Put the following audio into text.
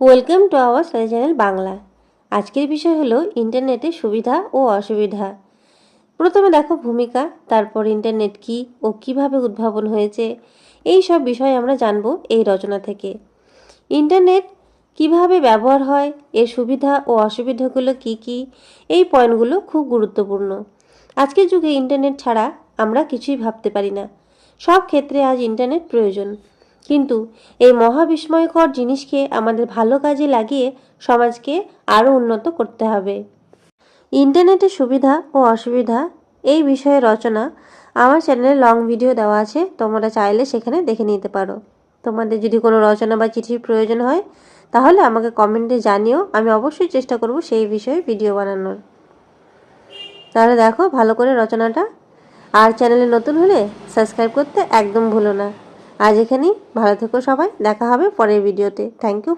Welcome to our study channel Bangla. আজকের বিষয় হলো ইন্টারনেটের সুবিধা ও অসুবিধা। প্রথমে দেখো ভূমিকা, তারপর ইন্টারনেট কি ও কীভাবে উদ্ভাবন হয়েছে, এই সব বিষয় আমরা জানব এই রচনা থেকে। ইন্টারনেট কীভাবে ব্যবহার হয়, এর সুবিধা ও অসুবিধাগুলো কি কি, এই পয়েন্টগুলো খুব গুরুত্বপূর্ণ। আজকের যুগে ইন্টারনেট ছাড়া আমরা কিছুই ভাবতে পারি না। সব ক্ষেত্রে আজ ইন্টারনেট প্রয়োজন। কিন্তু এই মহাবিস্ময়কর জিনিসকে আমাদের ভালো কাজে লাগিয়ে সমাজকে আরও উন্নত করতে হবে। ইন্টারনেটের সুবিধা ও অসুবিধা এই বিষয়ে রচনা আমার চ্যানেলে লং ভিডিও দেওয়া আছে, তোমরা চাইলে সেখানে দেখে নিতে পারো। তোমাদের যদি কোনো রচনা বা চিঠির প্রয়োজন হয়, তাহলে আমাকে কমেন্টে জানিও, আমি অবশ্যই চেষ্টা করব সেই বিষয়ে ভিডিও বানানোর। তাহলে দেখো, ভালো করে রচনাটা। আর চ্যানেলে নতুন হলে সাবস্ক্রাইব করতে একদম ভুলো না। আজ এখানেই। ভালো থেকো সবাই। দেখা হবে পরের ভিডিওতে। Thank you